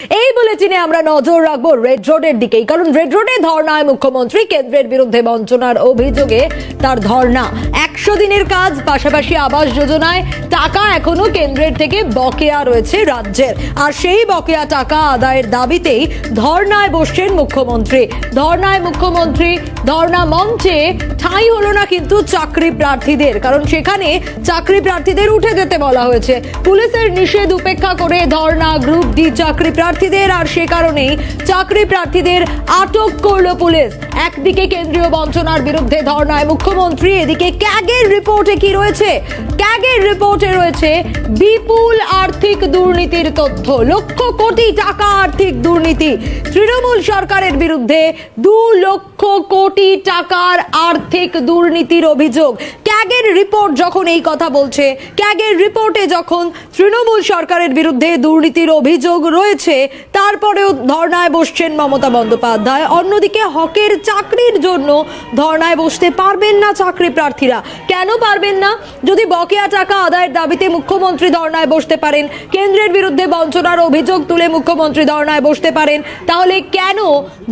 এই বুলেটিনে আমরা নজর রাখব রেড রোডের দিকেই, কারণ রেড রোডে ধর্নায় মুখ্যমন্ত্রী কেন্দ্রের বিরুদ্ধে বঞ্চনার অভিযোগে তার ধর্না। একশো দিনের কাজ, পাশাপাশি আবাস যোজনায় টাকা এখনও কেন্দ্রের থেকে বকেয়া রয়েছে রাজ্যের। আর সেই বকেয়া টাকা আদায়ের দাবিতেই ধর্নায় বসছেন মুখ্যমন্ত্রী। ধর্নায় মুখ্যমন্ত্রী, ধর্না মঞ্চে ঠাঁই হলো না কিন্তু চাকরি প্রার্থীদের, কারণ সেখানে চাকরি প্রার্থীদের উঠে যেতে বলা হয়েছে। পুলিশের নিষেধ উপেক্ষা করে ধর্না গ্রুপ ডি চাকরি প্রার্থীদের আর সে কারণেই চাকরি প্রার্থীদের আটক করল পুলিশ। একদিকে কেন্দ্রীয় বঞ্চনার বিরুদ্ধে ধর্নায় মুখ্যমন্ত্রী, এদিকে ক্যাগের রিপোর্টে কি রয়েছে? ক্যাগের রিপোর্টে রয়েছে বিপুল আর্থিক দুর্নীতির তথ্য। লক্ষ কোটি টাকা আর্থিক দুর্নীতি। তৃণমূল সরকারের বিরুদ্ধে দু লক্ষ কোটি টাকার আর্থিক দুর্নীতির অভিযোগ। ক্যাগের রিপোর্ট যখন এই কথা বলছে ক্যাগের রিপোর্টে যখন তৃণমূল সরকারের বিরুদ্ধে দুর্নীতির অভিযোগ রয়েছে, তারপরেও ধর্নায় বসছেন মমতা বন্দ্যোপাধ্যায়। অন্যদিকে হকের চাকরির জন্য ধর্নায় বসতে পারবেন না চাকরি প্রার্থীরা। কেন পারবেন না? যদি বকেয়া টাকা আদায়ের দাবিতে মুখ্যমন্ত্রী ধর্নায় বসতে পারেন। কেন্দ্রের বিরুদ্ধে বঞ্চনার অভিযোগ তুলে মুখ্যমন্ত্রী ধর্নায় বসতে পারেন। তাহলে কেন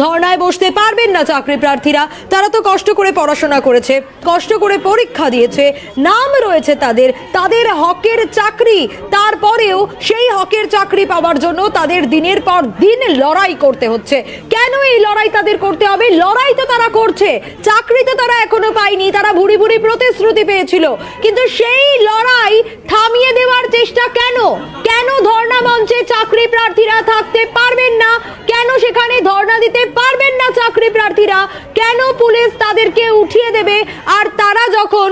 ধর্নায় বসতে পারবেন না চাকরি প্রার্থীরা? তারা তো কষ্ট করে পড়াশোনা করেছে, কষ্ট করে পরীক্ষা দিয়েছে, নাম রয়েছে তাদের তাদের হকের চাকরি। তারপরেও সেই হকের চাকরি পাওয়ার জন্য তাদের দিনের পর দিন লড়াই করতে হচ্ছে। কেন এই লড়াই তাদের করতে হবে? লড়াই তো তারা করছে। চাকরি তো তারা এখনও পায়নি, তারা ভুড়ি ভুড়ি প্রতিশ্রুতি পেয়েছিল। কিন্তু সেই লড়াই থামিয়ে দেওয়ার চেষ্টা কেন? কেন ধর্ণা মঞ্চে চাকরি প্রার্থীরা থাকতে পারবেন না? কেন সেখানে ধর্ণা দিতে পারবেন না চাকরি প্রার্থীরা? কেন পুলিশ তাদেরকে উঠিয়ে দেবে? আর তারা যখন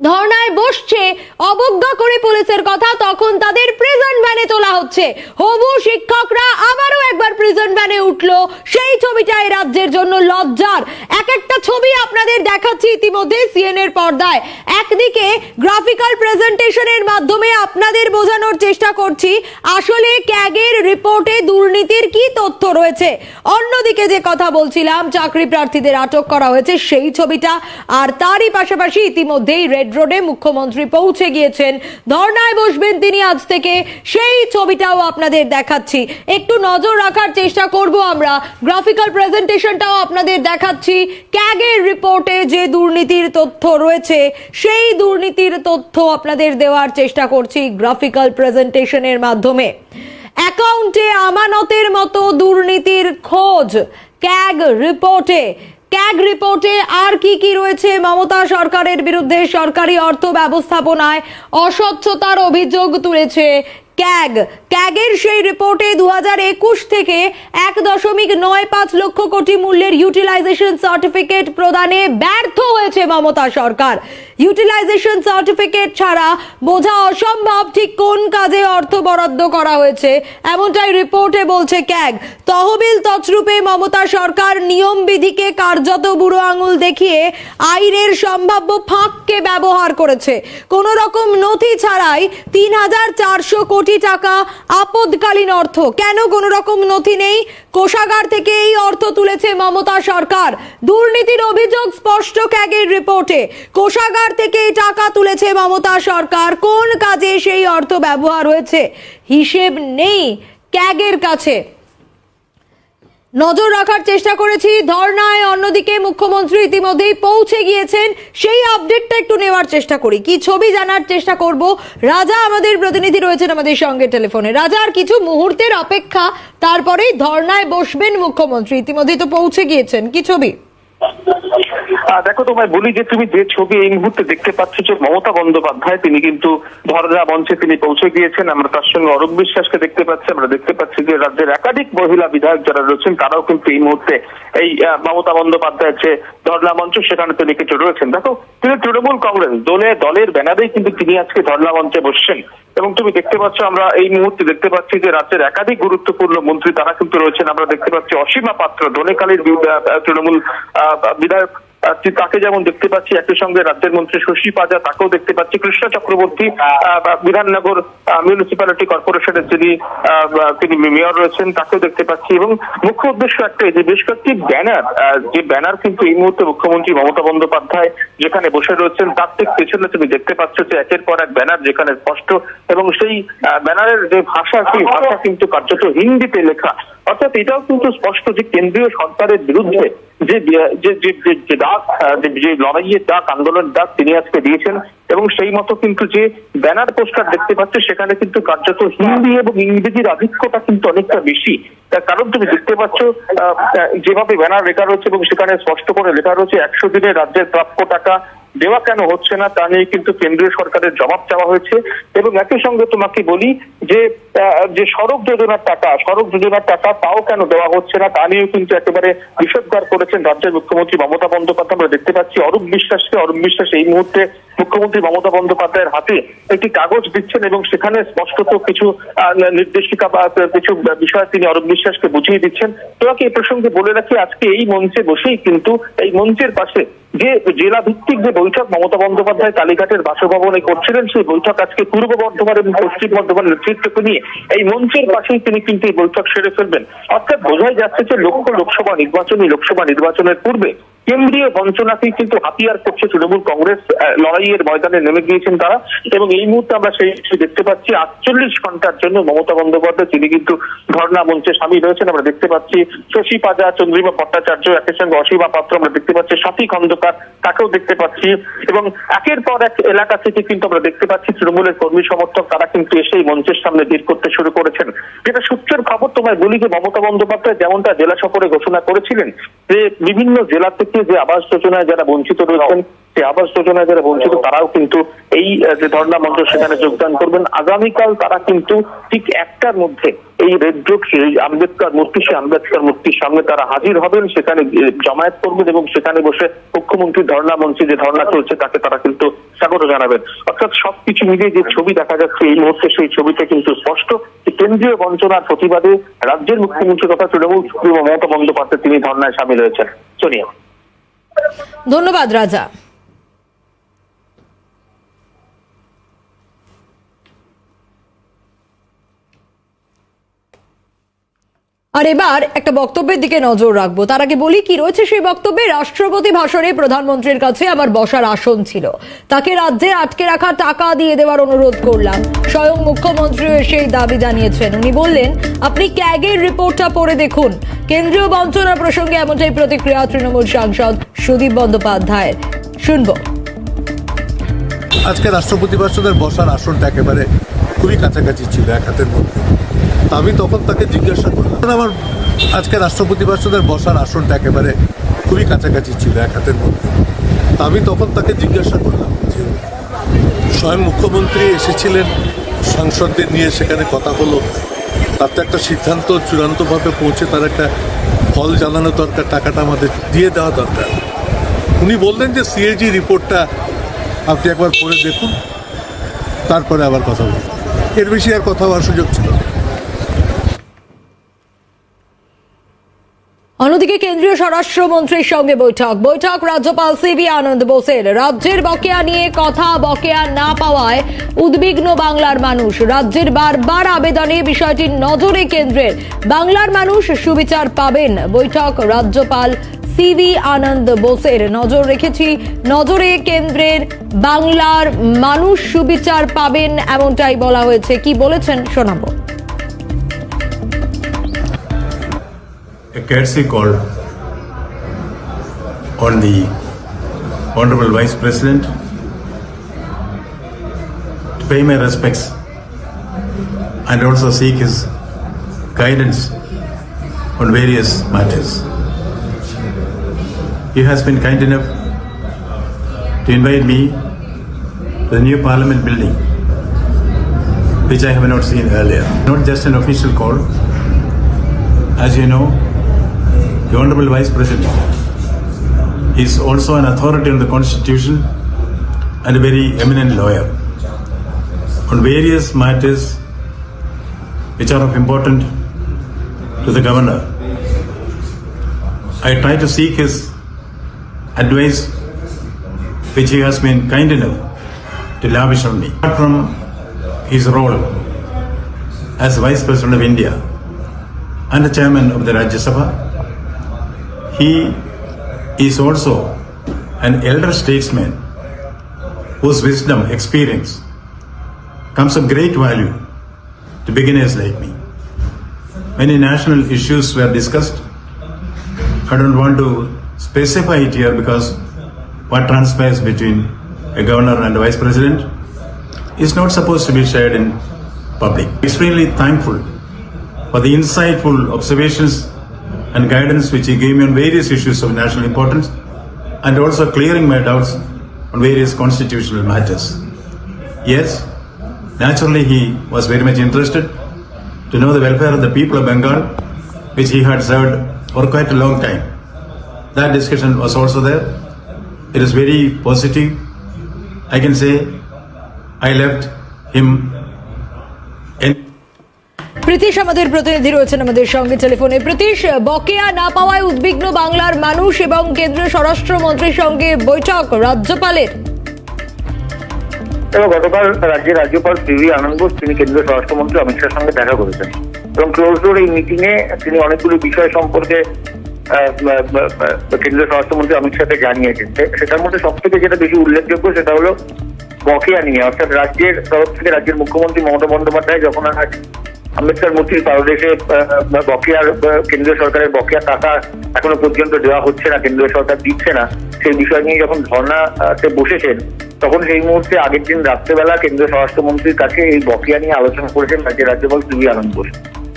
ধর্নায় বসছে, অবজ্ঞা করে পুলিশের কথা, তখন তাদের প্রিজন ভ্যানে তোলা হচ্ছে। হবু শিক্ষকরা আবারও একবার প্রিজন ভ্যানে উঠল। সেই ছবিটা এই রাজ্যের জন্য লজ্জার। এক একটা ছবি আপনাদের দেখাচ্ছি ইতিমধ্যে সিএন এর পর্দায়। একদিকে গ্রাফিক্যাল প্রেজেন্টেশনের মাধ্যমে আপনাদের বোঝানোর চেষ্টা করছি, আসলে ক্যাগের রিপোর্টে দুর্নীতির কি তথ্য রয়েছে। অন্যদিকে যে কথা বলছিলাম, চাকরি প্রার্থীদের আটক করা হয়েছে সেই ছবিটা, আর তারই পাশাপাশি ইতিমধ্যেই রেড রোডে মুখ্যমন্ত্রী পৌঁছে গিয়েছেন। ধর্নায় বসবেন তিনি আজ থেকে। সেই ছবিটাও আপনাদের দেখাচ্ছি। একটু নজর রাখার চেষ্টা করব আমরা। গ্রাফিক্যাল প্রেজেন্টেশনটাও আপনাদের দেখাচ্ছি। ক্যাগের রিপোর্টে যে দুর্নীতির তথ্য রয়েছে, সেই দুর্নীতির তথ্য আপনাদের দেওয়ার চেষ্টা করছি গ্রাফিক্যাল প্রেজেন্টেশনের মাধ্যমে। অ্যাকাউন্টে আমানতের মতো দুর্নীতির খোঁজ। ক্যাগ রিপোর্টে ক্যাগ রিপোর্টে আর কি কি রয়েছে? মমতা সরকারের বিরুদ্ধে সরকারি অর্থ ব্যবস্থাপনায় অস্বচ্ছতার অভিযোগ তুলেছে ক্যাগ। ক্যাগের সেই রিপোর্টে দু থেকে এক দশমিক নয় পাঁচ লক্ষ কোটি মূল্যের ইউটিলাইজেশন সার্টিফিকেট প্রদানে ব্যর্থ হয়েছে মমতা সরকার। ইউটিলাইজেশন সার্টিফিকেট ছাড়া বোঝা অসম্ভব ঠিক কোন কাজে অর্থ বরাদ্দ করা হয়েছে, এমনটাই রিপোর্টে বলছে ক্যাগ। তহবিল তছরূপে মমতা সরকার নিয়ম বিধিকে কার্যত বুড়ো আঙুল দেখিয়ে আইনের সম্ভাব্য ফাঁককে ব্যবহার করেছে। কোন রকম নথি ছাড়াই তিন হাজার চারশো কোটি টাকা আপদকালীন অর্থ। কেন কোন রকম নথি নেই? কোষাগার থেকে এই অর্থ তুলেছে মমতা সরকার। দুর্নীতির অভিযোগ স্পষ্ট ক্যাগের রিপোর্টে। কোষাগার থেকে এই টাকা তুলেছে মমতা সরকার। কোন কাজে সেই অর্থ ব্যবহার হয়েছে? হিসেব নেই ক্যাগের কাছে। নজর রাখার চেষ্টা করেছি, ধর্নায় অন্যদিকে মুখ্যমন্ত্রী ইতিমধ্যেই পৌঁছে গিয়েছেন। সেই আপডেটটা একটু নেওয়ার চেষ্টা করি। কি ছবি জানার চেষ্টা করব? রাজা আমাদের প্রতিনিধি রয়েছেন আমাদের সঙ্গে টেলিফোনে। রাজা আর কিছু মুহূর্তের অপেক্ষা, তারপরেই ধর্নায় বসবেন মুখ্যমন্ত্রী। ইতিমধ্যেই তো পৌঁছে গিয়েছেন। কি ছবি? দেখো তোমায় বলি যে তুমি যে ছবি এই মুহূর্তে দেখতে পাচ্ছ যে মমতা বন্দ্যোপাধ্যায় তিনি কিন্তু ধরনা মঞ্চে তিনি পৌঁছে গিয়েছেন। আমরা তার সঙ্গে অরূপ বিশ্বাসকে দেখতে পাচ্ছি আমরা দেখতে পাচ্ছি যে রাজ্যের একাধিক মহিলা বিধায়ক যারা রয়েছেন তারাও কিন্তু এই মুহূর্তে এই মমতা বন্দ্যোপাধ্যায়ের যে ধর্না মঞ্চ সেখানে তিনি কিন্তু রয়েছেন। দেখো তিনি তৃণমূল কংগ্রেস দলে দলের ব্যানারেই কিন্তু তিনি আজকে ধর্না মঞ্চে বসছেন। এবং তুমি দেখতে পাচ্ছ আমরা এই মুহূর্তে দেখতে পাচ্ছি যে রাজ্যের একাধিক গুরুত্বপূর্ণ মন্ত্রী তারা কিন্তু রয়েছেন। আমরা দেখতে পাচ্ছি অসীমা পাত্র আহ, তৃণমূল বিধায়ক তাকে যেমন দেখতে পাচ্ছি, একই সঙ্গে রাজ্যের মন্ত্রী শশী পাজা তাকেও দেখতে পাচ্ছি। কৃষ্ণ চক্রবর্তী বিধাননগর মিউনিসিপ্যালিটি কর্পোরেশনের যিনি তিনি মেয়র রয়েছেন, তাকেও দেখতে পাচ্ছি। এবং মুখ্য উদ্দেশ্য একটাই যে, বেশ কয়েকটি ব্যানার যে ব্যানার কিন্তু এই মুহূর্তে মুখ্যমন্ত্রী মমতা বন্দ্যোপাধ্যায় যেখানে বসে রয়েছেন, তার ঠিক পেছনে তুমি দেখতে পাচ্ছ যে, একের পর এক ব্যানার যেখানে স্পষ্ট এবং সেই ব্যানারের যে ভাষা, সেই ভাষা কিন্তু কার্যত হিন্দিতে লেখা। অর্থাৎ এটাও কিন্তু স্পষ্ট যে কেন্দ্রীয় সরকারের বিরুদ্ধে যে লড়াইয়ের আন্দোলনের তিনি আজকে দিয়েছেন এবং সেই মতো কিন্তু যে ব্যানার পোস্টার দেখতে পাচ্ছে, সেখানে কিন্তু কার্যত হিন্দি এবং ইংরেজির আধিক্যতা কিন্তু অনেকটা বেশি। তার কারণ তুমি দেখতে যেভাবে ব্যানার লেখা রয়েছে এবং সেখানে স্পষ্ট করে লেখা রয়েছে, একশো দিনে রাজ্যের প্রাপ্য টাকা দেওয়া কেন হচ্ছে না তা নিয়ে কিন্তু কেন্দ্রীয় সরকারের জবাব চাওয়া হয়েছে এবং একই সঙ্গে তোমাকে বলি যে যে সড়ক যোজনার টাকা, সড়ক যোজনার টাকা তাও কেন দেওয়া হচ্ছে না তা নিয়েও কিন্তু একেবারে বিষোদ্গার করেছেন রাজ্যের মুখ্যমন্ত্রী মমতা বন্দ্যোপাধ্যায়। আমরা দেখতে পাচ্ছি অরূপ বিশ্বাসকে, অরূপ বিশ্বাস এই মুহূর্তে মুখ্যমন্ত্রী মমতা বন্দ্যোপাধ্যায়ের হাতে একটি কাগজ দিচ্ছেন এবং সেখানে স্পষ্টত কিছু নির্দেশিকা বা কিছু বিষয় তিনি অরূপ বিশ্বাসকে বুঝিয়ে দিচ্ছেন। তোমাকে এই প্রসঙ্গে বলে রাখি, আজকে এই মঞ্চে বসেই কিন্তু এই মঞ্চের পাশে যে জেলা ভিত্তিক যে বৈঠক মমতা বন্দ্যোপাধ্যায় কালীঘাটের বাসভবনে করছিলেন, সেই বৈঠক আজকে পূর্ব বর্ধমান এবং পশ্চিম বর্ধমান নেতৃত্বকে নিয়ে এই মঞ্চের পাশেই তিনি কিন্তু এই বৈঠক সেরে ফেলবেন। অর্থাৎ বোঝাই যাচ্ছে যে লক্ষ্য লোকসভা নির্বাচনী লোকসভা নির্বাচনের পূর্বে কেন্দ্রীয় বঞ্চনাকেই কিন্তু হাতিয়ার করছে তৃণমূল কংগ্রেস লড়াইয়ের ময়দানে নেমে গিয়েছেন তারা। এবং এই মুহূর্তে আমরা সেই দেখতে পাচ্ছি, আটচল্লিশ ঘণ্টার জন্য মমতা বন্দ্যোপাধ্যায় তিনি কিন্তু ধর্ণা মঞ্চে সামিল হয়েছেন, আমরা দেখতে পাচ্ছি শশী পাজা, চন্দ্রিমা ভট্টাচার্য একই সঙ্গে অসীমা পাত্র আমরা দেখতে পাচ্ছি, সাথী খন্দকার তাকেও দেখতে পাচ্ছি। এবং একের পর এক এলাকা থেকে কিন্তু আমরা দেখতে পাচ্ছি তৃণমূলের কর্মী সমর্থক তারা কিন্তু এসেই মঞ্চের সামনে ভিড় করতে শুরু করেছেন। যেটা সূত্রের খবর তোমায় বলি যে মমতা বন্দ্যোপাধ্যায় যেমনটা জেলা সফরে ঘোষণা করেছিলেন যে বিভিন্ন জেলা থেকে যে আবাস যোজনায় যারা বঞ্চিত রয়েছেন সেই আবাস যোজনায় যারা বঞ্চিত তারাও কিন্তু এই যে ধর্ণা মঞ্চ সেখানে যোগদান করবেন। আগামীকাল তারা কিন্তু ঠিক একটার মধ্যে এই রেড রোড আম্বেদকর মূর্তি সে আম্বেদকর মূর্তির সামনে তারা হাজির হবেন। সেখানে জমায়েত করবেন এবং সেখানে বসে মুখ্যমন্ত্রী ধর্ণা মঞ্চে যে ধর্ণা চলছে তাকে তারা কিন্তু স্বাগত জানাবেন। অর্থাৎ সবকিছু মিলিয়ে যে ছবি দেখা যাচ্ছে এই মুহূর্তে সেই ছবিতে কিন্তু স্পষ্ট। যে কেন্দ্রীয় বঞ্চনার প্রতিবাদে রাজ্যের মুখ্যমন্ত্রী তথা তৃণমূল সুপ্রিমো মমতা বন্দ্যোপাধ্যায় তিনি ধর্নায় সামিল হয়েছেন। সোনিয়া ধন্যবাদ রাজা। আর এবার একটা বক্তব্যের দিকে নজর রাখব। তার আগে বলি কি রয়েছে সেই বক্তব্যে? রাষ্ট্রপতি ভাষণে প্রধানমন্ত্রীর কাছে আমার বসার আসন ছিল। তাকে রাজ্যে আটকে রাখা টাকা দিয়ে দেওয়ার অনুরোধ করলাম। স্বয়ং মুখ্যমন্ত্রীও সেই দাবি জানিয়েছেন। উনি বললেন, আপনি ক্যাগের রিপোর্টটা পড়ে দেখুন। কেন্দ্রীয় বঞ্চনা প্রসঙ্গে এমনটাই প্রতিক্রিয়া তৃণমূল সাংসদ সুদীপ বন্দ্যোপাধ্যায়ের। শুনব। আজকে রাষ্ট্রপতি ভাষণের বসার আসনটা একেবারে খুবই কাছাকাছি ছিল এক হাতের মধ্যে। তা আমি তখন তাকে জিজ্ঞাসা করলাম আমার আজকে রাষ্ট্রপতি ভাষণের বসার আসনটা একেবারে খুবই কাছাকাছি ছিল এক হাতের মধ্যে? তা আমি তখন তাকে জিজ্ঞাসা করলাম যে, স্বয়ং মুখ্যমন্ত্রী এসেছিলেন, সাংসদদের নিয়ে সেখানে কথা হলো। তার তো একটা সিদ্ধান্ত চূড়ান্তভাবে পৌঁছে তার একটা ফল জানানো দরকার, টাকাটা আমাদের দিয়ে দেওয়া দরকার। উনি বললেন যে, সিএজি রিপোর্টটা আপনি একবার পড়ে দেখুন, তারপরে আবার কথা বলুন এর বেশি আর কথা হওয়ার সুযোগ ছিল অন্যদিকে কেন্দ্রীয় স্বরাষ্ট্রমন্ত্রীর সঙ্গে বৈঠক। বৈঠক রাজ্যপাল সিবি আনন্দ বোসের। রাজ্যের বকেয়া নিয়ে কথা বকেয়া না পাওয়ায় উদ্বিগ্ন বাংলার মানুষ। রাজ্যের বারবার আবেদনে বিষয়টি নজরে কেন্দ্রের। বাংলার মানুষ সুবিচার পাবেন। বৈঠক রাজ্যপাল সিভি আনন্দ বোসের নজর রেখেছি। নজরে কেন্দ্রের বাংলার মানুষ সুবিচার পাবেন এমনটাই বলা হয়েছে। কি বলেছেন শোনাব। Courtesy call on the honourable vice president pay my respects and also seek his guidance on He has been kind enough to invite me to the new Parliament building, which I have not seen earlier. Not just an official call, as you know, the Honorable Vice President is also an authority on the Constitution and a very eminent lawyer. On various matters which are of importance to the Governor, I try to seek his advice which he has been kind enough to lavish on me. Apart from his role as Vice President of India and the Chairman of the Rajya Sabha, he is also an elder statesman whose wisdom, experience comes of great value to beginners like me. Many national issues were discussed. I don't want to specify it here because what transpires between a governor and a vice president is not supposed to be shared in public. Extremely thankful for the insightful observations and guidance which he gave me on various issues of national importance and also clearing my doubts on various constitutional matters. Yes, naturally he was very much interested to know the welfare of the people of Bengal, which he had served for quite a long time. That discussion was also there. It is very positive. I can say I left him in Pritish আমাদের প্রতিনিধি রয়েছেন আমাদের সঙ্গে টেলিফোনে প্রীতিশ বকেয়া না পাওয়ায় উদ্বিগ্ন বাংলার মানুষ এবং কেন্দ্রীয় স্বরাষ্ট্রমন্ত্রীর সঙ্গে বৈঠক রাজ্যপালের এবং গতকাল রাজ্যের রাজ্যপাল সিভি আনন্দ তিনি কেন্দ্রীয় স্বরাষ্ট্রমন্ত্রী অমিত শাহের সঙ্গে দেখা করেছেন এবং ক্লোজ ডোর এই মিটিং এ তিনি অনেকগুলো বিষয় সম্পর্কে কেন্দ্রীয় স্বরাষ্ট্রমন্ত্রী অমিত শাহকে জানিয়েছেন সেটার মধ্যে সব থেকে যেটা বেশি উল্লেখযোগ্য সেটা হলো বকেয়া নিয়ে। অর্থাৎ রাজ্যের তরফ থেকে রাজ্যের মুখ্যমন্ত্রী মমতা বন্দ্যোপাধ্যায় যখন আজ আম্বেদকর মূর্তির পাদদেশে বকেয়ার কেন্দ্রীয় সরকারের বকেয়া টাকা এখনও পর্যন্ত দেওয়া হচ্ছে না, কেন্দ্রীয় সরকার দিচ্ছে না, সেই বিষয় নিয়ে যখন ধর্নাতে বসেছেন, তখন সেই মুহূর্তে আগের দিন রাত্রেবেলা কেন্দ্রীয় স্বরাষ্ট্রমন্ত্রীর কাছে এই বকেয়া নিয়ে আলোচনা করেছেন রাজ্যের রাজ্যপাল সিবি আনন্দ বোস।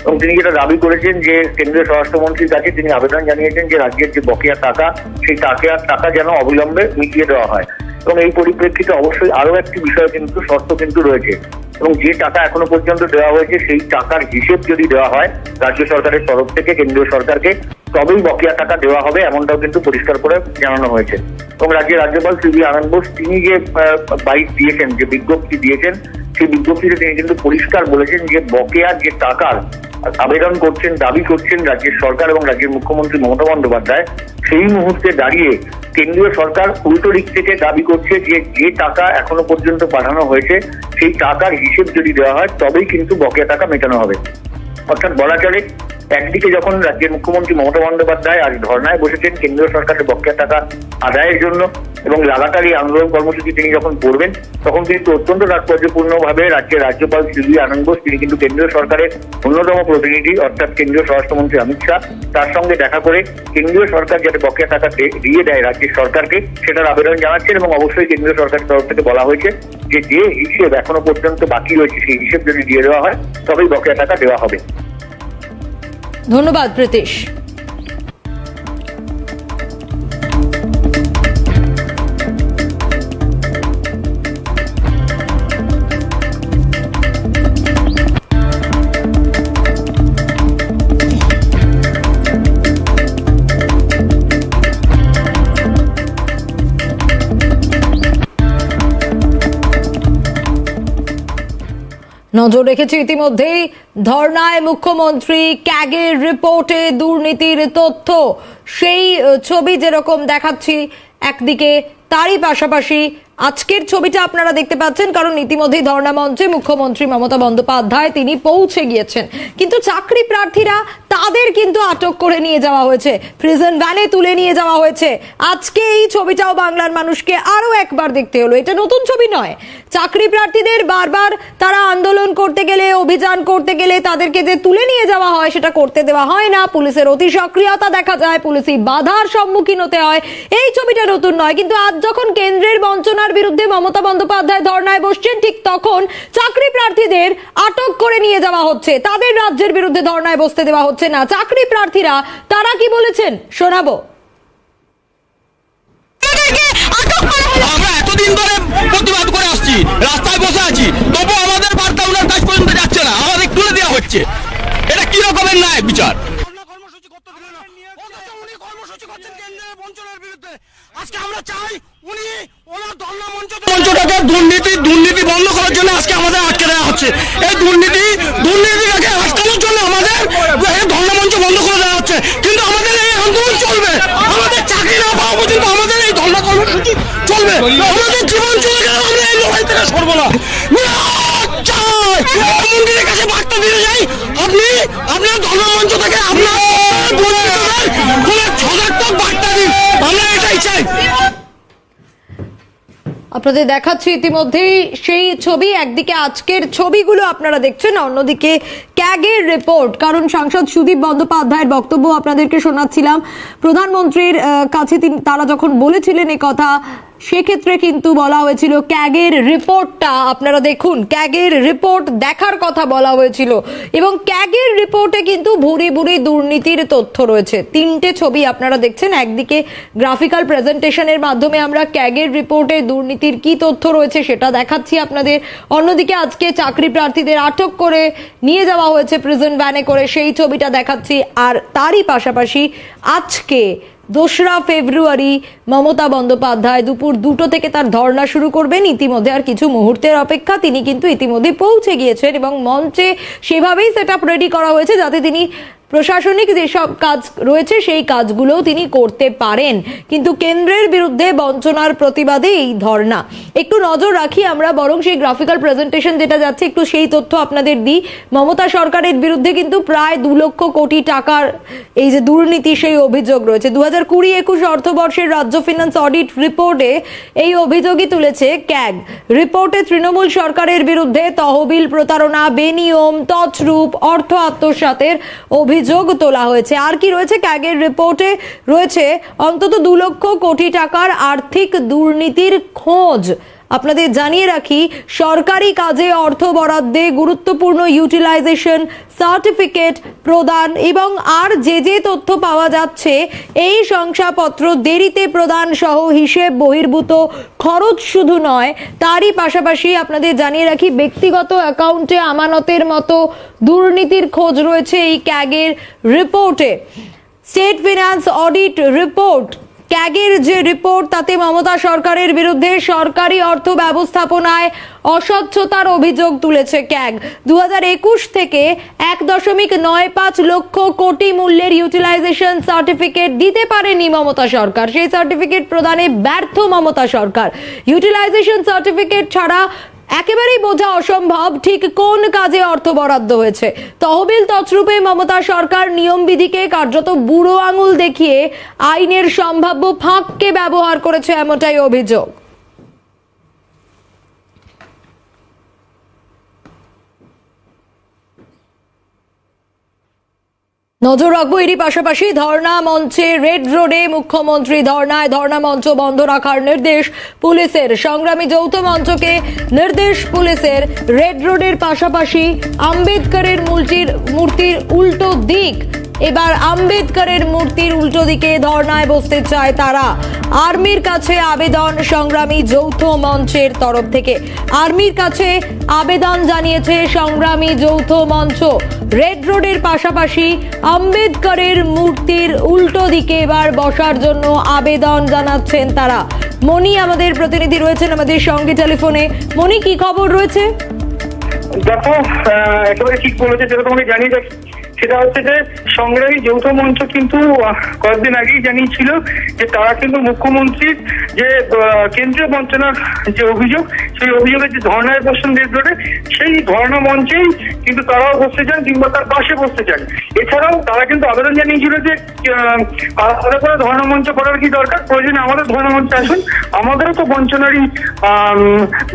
এবং তিনি যেটা দাবি করেছেন যে কেন্দ্রীয় স্বরাষ্ট্রমন্ত্রীর কাছে তিনি আবেদন জানিয়েছেন যে রাজ্যের যে বকেয়া টাকা, সেই টাকা টাকা যেন অবিলম্বে মিটিয়ে দেওয়া হয়। এবং এই পরিপ্রেক্ষিতে অবশ্যই আরও একটি বিষয় কিন্তু, শর্ত কিন্তু রয়েছে। এবং যে টাকা এখনও পর্যন্ত দেওয়া হয়েছে, সেই টাকার হিসেব যদি দেওয়া হয় রাজ্য সরকারের তরফ থেকে, কেন্দ্রীয় সরকারকে, তবেই বকেয়া টাকা দেওয়া হবে, এমনটাও কিন্তু পরিষ্কার করে জানানো হয়েছে। এবং রাজ্যের রাজ্যপাল সিবি আনন্দ বোস, তিনি যে বাইক দিয়েছেন, যে বিজ্ঞপ্তি দিয়েছেন সেই বিজ্ঞপ্তিতে তিনি কিন্তু পরিষ্কার বলেছেন যে বকেয়ার যে টাকার আবেদন করছেন, দাবি করছেন রাজ্যের সরকার এবং রাজ্যের মুখ্যমন্ত্রী মমতা বন্দ্যোপাধ্যায়, সেই মুহূর্তে দাঁড়িয়ে কেন্দ্রীয় সরকার উল্টো দিক থেকে দাবি করছে যে যে টাকা এখনও পর্যন্ত পাঠানো হয়েছে, সেই টাকার হিসেব যদি দেওয়া হয়, তবেই কিন্তু বকেয়া টাকা মেটানো হবে। অর্থাৎ বলা চলে একদিকে যখন রাজ্যের মুখ্যমন্ত্রী মমতা বন্দ্যোপাধ্যায় আজ ধর্নায় বসেছেন, কেন্দ্রীয় সরকারের বকেয়া টাকা আদায়ের জন্য এবং লাগাতার আন্দোলন কর্মসূচি তিনি যখন করবেন, তখন কিন্তু অত্যন্ত তাৎপর্যপূর্ণ ভাবে রাজ্যের রাজ্যপাল সিবি আনন্দ বোস তিনি কিন্তু কেন্দ্রীয় সরকারের অন্যতম প্রতিনিধি, অর্থাৎ কেন্দ্রীয় স্বরাষ্ট্রমন্ত্রী অমিত শাহ, তার সঙ্গে দেখা করে কেন্দ্রীয় সরকার যাতে বকেয়া টাকা দিয়ে দেয় রাজ্যের সরকারকে, সেটার আবেদন জানাচ্ছেন এবং অবশ্যই কেন্দ্রীয় সরকারের তরফ থেকে বলা হয়েছে যে যে হিসেব এখনও পর্যন্ত বাকি রয়েছে, সেই হিসেব যদি দিয়ে দেওয়া হয়, তবেই বকেয়া টাকা দেওয়া হবে। ধন্যবাদ প্রীতিশ। নজর রেখেছি ইতিমধ্যেই। ধর্নায় মুখ্যমন্ত্রী ক্যাগের রিপোর্টে দুর্নীতির তথ্য। সেই ছবি যেরকম দেখাচ্ছি একদিকে তারই পাশাপাশি আজকের ছবিটা আপনারা দেখতে পাচ্ছেন, কারণ ইতিমধ্যেই ধর্ণা মঞ্চে মুখ্যমন্ত্রী মমতা বন্দ্যোপাধ্যায় তিনি পৌঁছে গিয়েছেন। কিন্তু চাকরি প্রার্থীরা তাদের কিন্তু আটক করে নিয়ে যাওয়া হয়েছে প্রিজন ভ্যানে তুলে নিয়ে যাওয়া হয়েছে। আজকে এই ছবিটাও বাংলার মানুষকে আরও একবার দেখতে হলো। এটা নতুন ছবি নয়। চাকরি প্রার্থীদের বারবার তারা আন্দোলন করতে গেলে, অভিযান করতে গেলে তাদেরকে যে তুলে নিয়ে যাওয়া হয়, সেটা করতে দেওয়া হয় না। পুলিশের অতি সক্রিয়তা দেখা যায় পুলিশি বাধার সম্মুখীন হতে হয়। এই ছবিটা নতুন নয়, কিন্তু আজ যখন কেন্দ্রের বঞ্চনার বিরুদ্ধে মমতা বন্দ্যোপাধ্যায় ধর্নায় বসছেন ঠিক তখন চাকরি প্রার্থীদের আটক করে নিয়ে যাওয়া হচ্ছে। তাদের রাজ্যের বিরুদ্ধে ধর্নায় বসতে দেওয়া হচ্ছে না। চাকরি প্রার্থীরা তারা কি বলেছেন? শোনাবো। আমরা এতদিন ধরে প্রতিবাদ করে আসছি রাস্তায় বসে আছি। তবু আমাদের বার্তা ওনার কাছ পর্যন্ত যাচ্ছে না। আমাদের তুলে দেওয়া হচ্ছে। এটা কি রকমের ন্যায় বিচার? আজকে আমরা চাই উনি ওনার ধর্ণা মঞ্চ মঞ্চটাকে দুর্নীতি দুর্নীতি বন্ধ করার জন্য আজকে আমাদের আটকে দেওয়া হচ্ছে। এই দুর্নীতি, দুর্নীতিটাকে আটকানোর জন্য আমাদের এই ধর্ণা মঞ্চ বন্ধ করে দেওয়া হচ্ছে। কিন্তু আমাদের এই আন্দোলন চলবে। আমাদের চাকরি না পাওয়া পর্যন্ত আমাদের এই চলবে। আমাদের জীবন চলে গেলে আমরা এই লড়াই থেকে সরবো না। মন্দিরের কাছে বার্তা দিয়ে যাই। আপনি, আপনার ধর্মমঞ্চ থেকে আপনার বঞ্চিতদের কোনো সজাগতার বার্তা দিন আমরা এটাই চাই আপনাদের দেখাচ্ছি ইতিমধ্যেই সেই ছবি। একদিকে আজকের ছবিগুলো আপনারা দেখছেন, অন্যদিকে ক্যাগের রিপোর্ট কারণ সাংসদ সুদীপ বন্দ্যোপাধ্যায়ের বক্তব্য আপনাদেরকে শোনাচ্ছিলাম। প্রধানমন্ত্রীর কাছে তিনি, তারা যখন বলেছিলেন এ কথা সেক্ষেত্রে কিন্তু বলা হয়েছিল ক্যাগের রিপোর্টটা, আপনারা দেখুন, ক্যাগের রিপোর্ট দেখার কথা বলা হয়েছিল। এবং ক্যাগের রিপোর্টে কিন্তু ভুরি ভুরি দুর্নীতির তথ্য রয়েছে। তিনটে ছবি আপনারা দেখছেন, একদিকে গ্রাফিক্যাল প্রেজেন্টেশনের মাধ্যমে আমরা ক্যাগের রিপোর্টে দুর্নীতির কি তথ্য রয়েছে সেটা দেখাচ্ছি আপনাদের। অন্যদিকে আজকে চাকরি প্রার্থীদের আটক করে নিয়ে যাওয়া হয়েছে প্রিজন ভ্যানে করে, সেই ছবিটা দেখাচ্ছি। আর তারই পাশাপাশি আজকে দোসরা ফেব্রুয়ারি মমতা বন্দ্যোপাধ্যায় দুপুর দুটো থেকে তার ধর্ণা শুরু করবেন। ইতিমধ্যে আর কিছু মুহূর্তের অপেক্ষা, তিনি কিন্তু ইতিমধ্যে পৌঁছে গিয়েছেন এবং মঞ্চে সেভাবেই সেট রেডি করা হয়েছে যাতে তিনি প্রশাসনিক যেসব কাজ রয়েছে, সেই কাজগুলোও তিনি করতে পারেন। কিন্তু কেন্দ্রের বিরুদ্ধে বঞ্চনার প্রতিবাদে এই ধর্ণা। একটু নজর রাখি আমরা, বরং সেই গ্রাফিক্যাল প্রেজেন্টেশন যেটা যাচ্ছে, একটু সেই তথ্য আপনাদের দিই। মমতা সরকারের বিরুদ্ধে কিন্তু প্রায় দু লক্ষ কোটি টাকার এই যে দুর্নীতি, সেই অভিযোগ রয়েছে। দু হাজার কুড়ি একুশ অর্থবর্ষের রাজ্য ফিনান্স অডিট রিপোর্টে এই অভিযোগই তুলেছে ক্যাগ। রিপোর্টে তৃণমূল সরকারের বিরুদ্ধে তহবিল প্রতারণা, বেনিয়ম, তছরূপ, অর্থ আত্মসাতের অভিযোগ তোলা হয়েছে। আর কি রয়েছে? ক্যাগের রিপোর্টে রয়েছে, অন্তত দু লক্ষ কোটি টাকার আর্থিক দুর্নীতির খোঁজ। আপনাদের জানিয়ে রাখি, সরকারি কাজে অর্থ বরাদ্দে গুরুত্বপূর্ণ ইউটিলাইজেশন সার্টিফিকেট প্রদান এবং আর যে যে তথ্য পাওয়া যাচ্ছে, এই শংসাপত্র দেরিতে প্রদান সহ হিসেব বহির্ভূত, খরচ শুধু নয়, তারই পাশাপাশি আপনাদের জানিয়ে রাখি, ব্যক্তিগত অ্যাকাউন্টে আমানতের মতো দুর্নীতির খোঁজ রয়েছে এই ক্যাগের রিপোর্টে। স্টেট ফিনান্স অডিট রিপোর্ট ক্যাগের যে রিপোর্ট, তাতে মমতা সরকারের বিরুদ্ধে সরকারি অর্থ ব্যবস্থাপনায় অস্বচ্ছতার অভিযোগ তুলেছে ক্যাগ। দু হাজার একুশ থেকে এক দশমিক নয় পাঁচ লক্ষ কোটি মূল্যের ইউটিলাইজেশন সার্টিফিকেট দিতে পারেনি মমতা সরকার। সেই সার্টিফিকেট প্রদানে ব্যর্থ মমতা সরকার। ইউটিলাইজেশন সার্টিফিকেট ছাড়া একেবারেই বোঝা অসম্ভব ঠিক কোন কাজে অর্থ বরাদ্দ হয়েছে। তহবিল তছরূপে মমতা সরকার নিয়মবিধিকে কার্যত বুড়ো আঙুল দেখিয়ে আইনের সম্ভাব্য ফাঁককে ব্যবহার করেছে এমনটাই অভিযোগ। নজর রাখব এরই পাশাপাশি ধর্না মঞ্চে রেড রোডে মুখ্যমন্ত্রী ধর্নায় ধর্না মঞ্চ বন্ধ রাখার নির্দেশ পুলিশের। সংগ্রামী যৌথ মঞ্চকে নির্দেশ পুলিশের। রেড রোডের পাশাপাশি আম্বেদকরের মূর্তির মূর্তির উল্টো দিক এবার আম্বেদকরের মূর্তির উল্টো দিকে ধর্ণায় বসতে চায় তারা। আর্মির কাছে আবেদন, সংগ্রামী যৌথ মঞ্চের তরফ থেকে। আর্মির কাছে আবেদন জানিয়েছে সংগ্রামী যৌথ মঞ্চ। রেড রোডের পাশাপাশি আম্বেদকরের মূর্তির উল্টো দিকে এবার বসার জন্য আবেদন জানাচ্ছেন তারা। মণি আমাদের প্রতিনিধি রয়েছেন আমাদের সঙ্গে টেলিফোনে। মণি, কি খবর রয়েছে? দেখো একেবারে ঠিক বলেছে, যেটা তোমাকে জানিয়ে সেটা হচ্ছে যে সংগ্রামী যৌথ মঞ্চ কিন্তু কয়েকদিন আগেই জানিয়েছিল যে তারা কিন্তু মুখ্যমন্ত্রীর যে কেন্দ্রীয় বঞ্চনার যে অভিযোগ সেই অভিযোগের যে ধর্নায় বসছেন রেড রোডে সেই ধর্ণা মঞ্চেই কিন্তু তারাও বসতে চান কিংবা তার পাশে বসতে চান। এছাড়াও তারা কিন্তু আবেদন জানিয়েছিল যে আলাদা করে ধর্ণা মঞ্চ করার কি দরকার? প্রয়োজনে আমাদের ধর্ণা মঞ্চে আসুন। আমাদেরও তো বঞ্চনারী আম,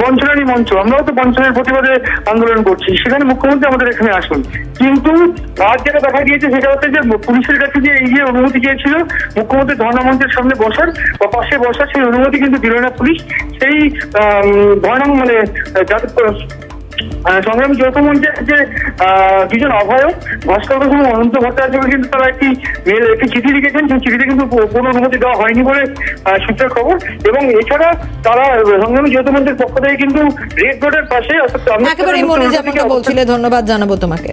বঞ্চনারই মঞ্চ। আমরাও তো বঞ্চনার প্রতিবাদে আন্দোলন করছি। সেখানে মুখ্যমন্ত্রী আমাদের এখানে আসুন। কিন্তু আজ যেটা দেখা গিয়েছে সেটা হচ্ছে যে পুলিশের কাছে যে এই যে অনুমতি চেয়েছিল মুখ্যমন্ত্রী ধর্ণা মঞ্চের সামনে বসার বা পাশে বসার সেই অনুমতি কিন্তু দিল না পুলিশ। সেই ধর্ণা মানে আহ, সংগ্রামী যৌথ মঞ্চের যে দুজন অভয়ক ভাস্কর ঘোষ এবং অনন্ত ভট্টাচার্যকে কিন্তু তারা একটি মেল একটি চিঠি লিখেছেন। সেই চিঠিতে কিন্তু কোনো অনুমতি দেওয়া হয়নি বলে সূত্রের খবর। এবং এছাড়া তারা সংগ্রামী যৌথ মঞ্চের পক্ষ থেকে কিন্তু রেড রোডের পাশে অর্থাৎ একেবারে বলছিলে ধন্যবাদ জানাব তোমাকে।